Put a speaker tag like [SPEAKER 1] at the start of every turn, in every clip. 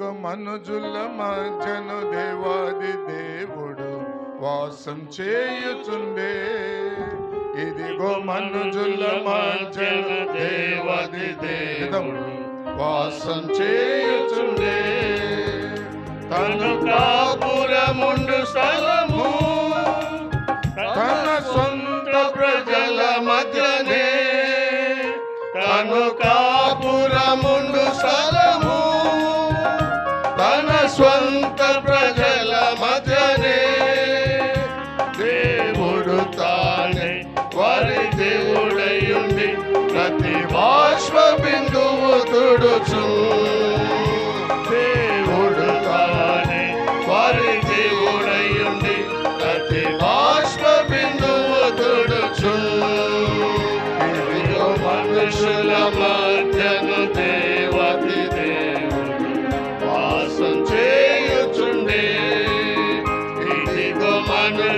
[SPEAKER 1] ఇగ మనుజుల మధ్యను దేవాది దేవుడు వాసం చేయుచుండే. ఇదిగో మనుజుల మధ్యను దేవాది దేవుడు వాసం చేయుచుండే. తను కాపురముండు స్థలము మధ్యనే దేవుడు తానే వారి దేవుడయుండి ప్రతి బాష్ప బిందువు తుడుచు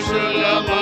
[SPEAKER 1] Jerusalem.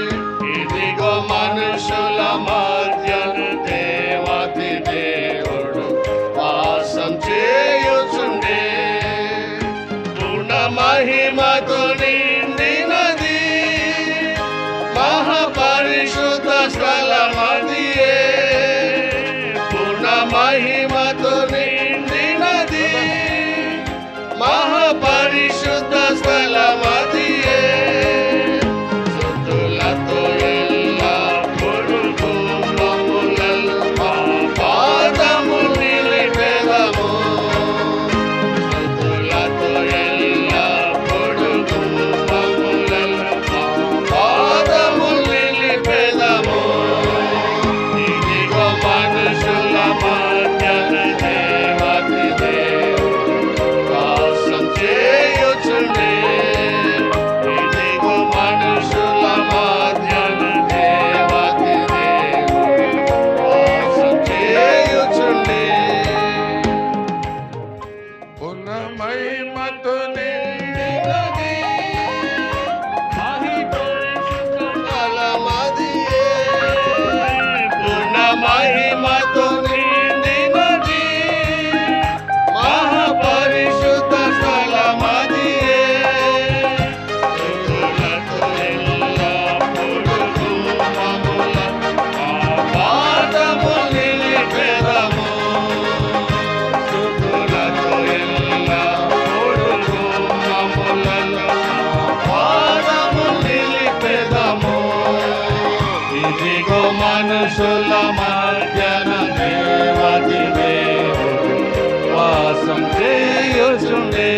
[SPEAKER 1] మహిమతు నిండినది మహాపరిశుద్ధ స్థలమదియే పున మహిమతు నిండినది మహాపరిశుద్ధ స్థల సాత్వికో మనుషుల మార్జన దేవతి దేవు వాసం చేయుచుండే